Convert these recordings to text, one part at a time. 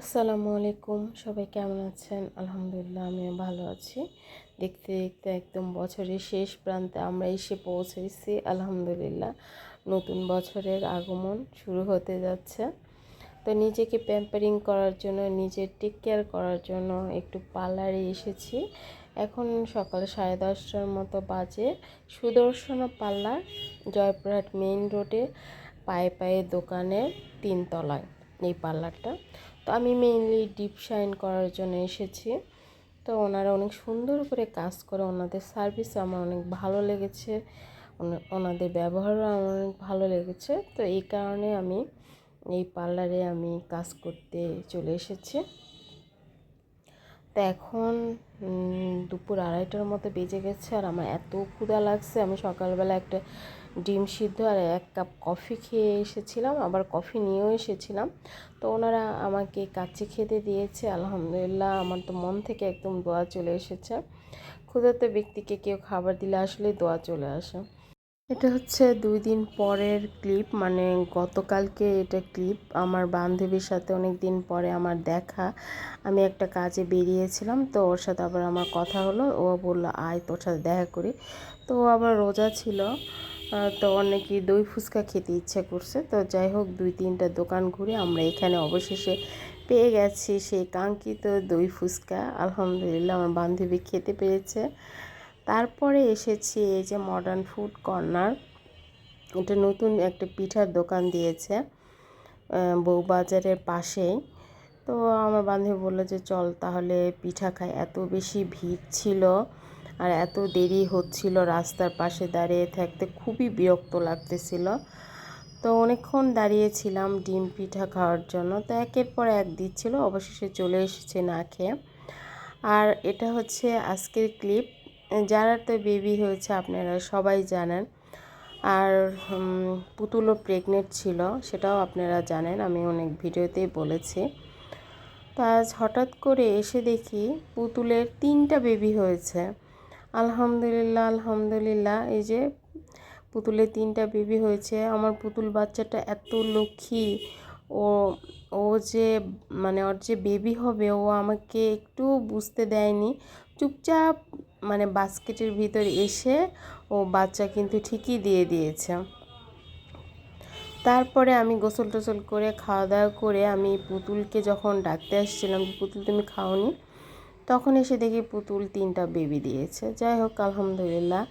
আসসালামু আলাইকুম। সবাই কেমন আছেন? আলহামদুলিল্লাহ, আমিও ভালো আছি। দেখতে দেখতে একদম বছরের শেষ প্রান্তে আমরা এসে পৌঁছেছি। আলহামদুলিল্লাহ, নতুন বছরের আগমন শুরু হতে যাচ্ছে। তো নিজেকে প্যাম্পারিং করার জন্য, নিজের টেক কেয়ার করার জন্য একটু পার্লারে এসেছি। এখন সকাল সাড়ে দশটার মতো বাজে। সুদর্শন পার্লার জয়পুরহাট মেইন রোডে পায়ে পায়ে দোকানের তিনতলায়, এই পার্লারটা তো আমি মেইনলি ডিপ শাইন করার জন্য এসেছি। তো ওনারা অনেক সুন্দর করে কাজ করে, ওনাদের সার্ভিস আমার অনেক ভালো লেগেছে ওনাদের ব্যবহারও আমার অনেক ভালো লেগেছে। তো এই কারণে আমি এই পার্লারে আমি কাজ করতে চলে এসেছি। তো এখন দুপুর আড়াইটার মতো বেজে গেছে আর আমার এত ক্ষুধা লাগছে। আমি সকালবেলা একটা ডিম সিদ্ধ আর এক কাপ কফি খেয়ে এসেছিলাম, আবার কফি নিয়েও এসেছিলাম। তো ওনারা আমাকে কাচ্চি খেতে দিয়েছে, আলহামদুলিল্লাহ। আমার তো মন থেকে একদম দোয়া চলে এসেছে। ক্ষুধার্ত ব্যক্তিকে কেউ খাবার দিলে আসলে দোয়া চলে আসে। এটা হচ্ছে দুই দিন পরের ক্লিপ মানে গতকালকে এটা ক্লিপ। আমার বান্ধবীর সাথে অনেক দিন পরে আমার দেখা। আমি একটা কাজে বেরিয়েছিলাম, তো ওর সাথে আবার আমার কথা হলো। ও বলল, আয় তোর সাথে দেখা করি। তো ও আবার রোজা ছিল তো অনেকেই দই ফুচকা খেতে ইচ্ছে করছে। তো যাই হোক, দুই তিনটা দোকান ঘুরে আমরা এখানে অবশেষে পেয়ে গেছি সেই কাঙ্ক্ষিত দই ফুচকা। আলহামদুলিল্লাহ, আমার বান্ধবী খেতে পেরেছে। তারপরে এসেছি এই যে মডার্ন ফুড কর্নার এটা নতুন একটা পিঠার দোকান দিয়েছে বউবাজারের পাশেই। তো আমার বান্ধবী বলল যে, চল তাহলে পিঠা খাই। এত বেশি ভিড় ছিল আর এত দেরি হচ্ছিল রাস্তার পাশে দাঁড়িয়ে থাকতে, খুবই বিরক্ত লাগতেছিল। তো অনেকক্ষণ দাঁড়িয়েছিলাম ডিম পিঠা খাওয়ার জন্য। তো একের পর এক দিচ্ছিল, অবশেষে চলে এসেছে না খেয়ে। আর এটা হচ্ছে আজকের ক্লিপ যারা তো বেবি হয়েছে আপনারা সবাই জানেন। আর পুতুলও প্রেগনেন্ট ছিল, সেটাও আপনারা জানেন, আমি অনেক ভিডিওতেই বলেছি। তো আজ হঠাৎ করে এসে দেখি পুতুলের তিনটা বেবি হয়েছে। আলহামদুলিল্লাহ আলহামদুলিল্লাহ, এই যে পুতুলের তিনটা বেবি হয়েছে। আমার পুতুল বাচ্চাটা এত লক্ষ্মী, ও ও যে মানে ওর যে বেবি হবে, ও আমাকে একটু বুঝতে দেয়নি। চুপচাপ মানে বাস্কেটের ভিতর এসে ও বাচ্চা কিন্তু ঠিকই দিয়ে দিয়েছে। তারপরে আমি গোসল টোসল করে খাওয়া দাওয়া করে আমি পুতুলকে যখন ডাকতে আসছিলাম পুতুল, তুমি খাওনি? তখন এসে দেখি পুতুল তিনটা বেবি দিয়েছে। যাই হোক, আলহামদুলিল্লাহ।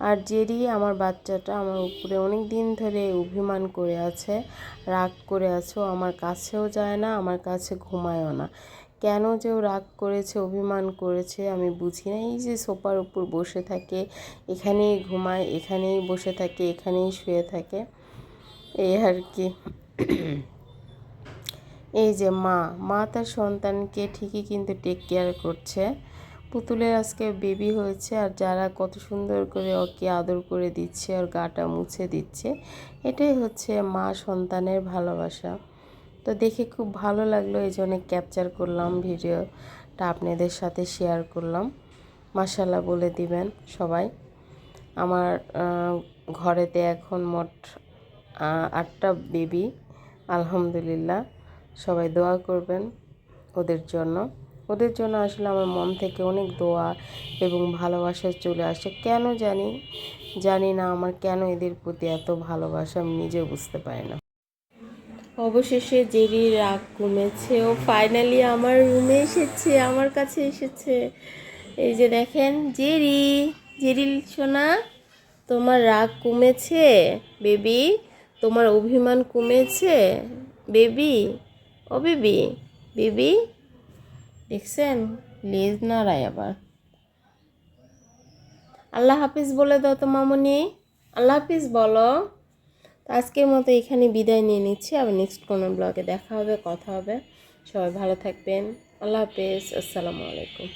আর জেরি, আমার বাচ্চাটা আমার উপরে অনেক দিন ধরে অভিমান করে আছে, রাগ করে আছে। ও আমার কাছেও যায় না, আমার কাছে ঘুমায়ও না। কেন যে ও রাগ করেছে, অভিমান করেছে, আমি বুঝি না। এই যে সোফার উপর বসে থাকে, এখানেই ঘুমায়, এখানেই বসে থাকে, এখানেই শুয়ে থাকে, এই আর কি। এই যে মা মা তার সন্তানকে ঠিকই কিন্তু টেক কেয়ার করছে। পুতুলের আজকে বেবি হয়েছে আর যারা কত সুন্দর করে ওকে আদর করে দিচ্ছে ওর গাটা মুছে দিচ্ছে, এটাই হচ্ছে মা সন্তানের ভালোবাসা। তো দেখে খুব ভালো লাগল এই জন্য ক্যাপচার করলাম ভিডিওটা আপনাদের সাথে শেয়ার করলাম। মাসাল্লাহ বলে দিবেন সবাই। আমার ঘরেতে এখন মোট আটটা বেবি আলহামদুলিল্লাহ। সবাই দোয়া করবেন ওদের জন্য। ওদের জন্য আসলে আমার মন থেকে অনেক দোয়া এবং ভালোবাসা চলে আসে কেন জানি জানি না আমার কেন এদের প্রতি এত ভালোবাসা আমি নিজে বুঝতে পারি না। অবশেষে জেরি রাগ কমেছে। ও ফাইনালি আমার রুমে এসেছে, আমার কাছে এসেছে। এই যে দেখেন, জেরি জেরি সোনা, তোমার রাগ কমেছে? বেবি তোমার অভিমান কমেছে? বেবি ও বেবি বেবি দেখছেন? লেজ না নাড়ায় আবার। আল্লাহ হাফিজ বলে দাও তো মামনি। আল্লাহ হাফিজ বলো। আজকের মতো এখানে বিদায় নিয়ে নিচ্ছি। আবার নেক্সট কোনো ব্লগে দেখা হবে, কথা হবে। সবাই ভালো থাকবেন। আল্লাহ হাফেজ। আসসালামু আলাইকুম।